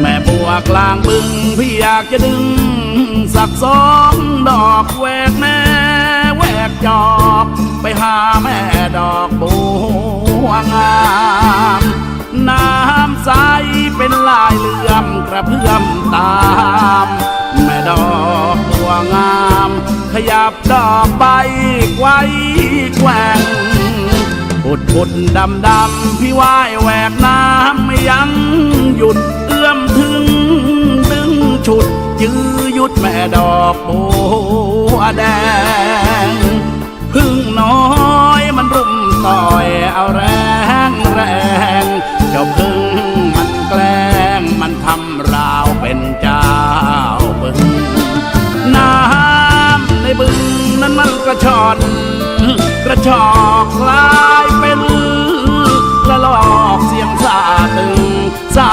แม่บัวกลางบึง พี่อยากจะดึง สักสองดอกแหวกแม่แหวกจอก ไปหาแม่ดอกบัวงามน้ำใสเป็นลายเลื่อมกระเพื่อมตาม แม่ดอกบัวงาม ขยับดอกใบไว้แกว่งปุดปุดดำดำพี่ว่ายแหวกน้ำไม่ยั้ง ดแม่ดอกบัวแดง พึ่งน้อยมันรุมต่อยเอาแรงแรง เจ้าพึ่งมันแกล้งมันทำราวเป็นเจ้าบึง น้ำในบึงนั้นมันกระชอน กระชอกคลายเป็นละลอกเสียงสาตึงสา